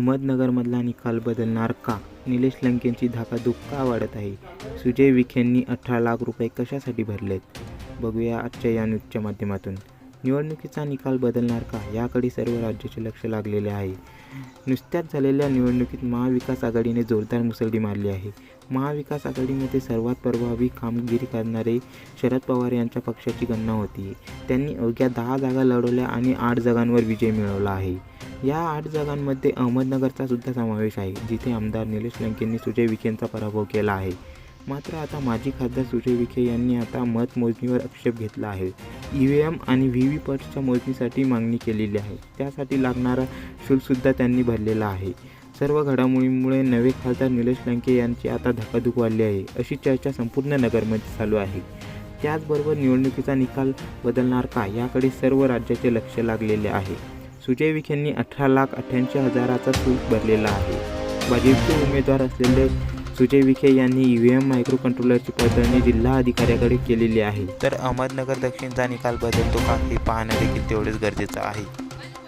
अहमदनगरमधला निकाल बदलणार का? निलेश लंकेंची धाकाधूक का वाढत आहे. सुजय विखेंनी अठरा लाख रुपये कशासाठी भरलेत? बघूया आजच्या या न्यूजच्या माध्यमातून. निवडणुकीचा निकाल बदलणार का? याकडे सर्व राज्याचे लक्ष लागलेले आहे. नुसत्याच झालेल्या निवडणुकीत महाविकास आघाडीने जोरदार मुसळडी मारली आहे. महाविकास आघाडीमध्ये सर्वात प्रभावी कामगिरी करणारे शरद पवार यांच्या पक्षाची गणना होती. त्यांनी अवघ्या दहा जागा लढवल्या आणि आठ जागांवर विजय मिळवला आहे. या आठ जागांमध्ये अहमदनगरचा सुद्धा समावेश आहे जिथे आमदार निलेश लंकेंनी सुजय विखेंचा पराभव केला आहे. मात्र आता माजी खासदार सुजय विखे यांनी आता मतमोजणीवर आक्षेप घेतला आहे. ई व्ही एम आणि व्ही व्ही पॅटच्या मोजणीसाठी मागणी केलेली आहे. त्यासाठी लागणारा शुल्कसुद्धा त्यांनी भरलेला आहे. सर्व घडामोडींमुळे नवे खासदार निलेश लंके यांची आता धकाधूक वाढली आहे अशी चर्चा संपूर्ण नगरमध्ये चालू आहे. त्याचबरोबर निवडणुकीचा निकाल बदलणार का याकडे सर्व राज्याचे लक्ष लागलेले आहे. सुजय विखेंनी अठरा लाख अठ्ठ्याऐंशी हजाराचा शुल्क भरलेला आहे. भाजपचे उमेदवार असलेले सुजय विखे यांनी ई व्ही एम मायक्रो कंट्रोलरची पडताळणी जिल्हा अधिकाऱ्याकडे केलेली आहे. तर अहमदनगर दक्षिणचा निकाल बदलतो का हे पाहणं देखील तेवढेच गरजेचं आहे.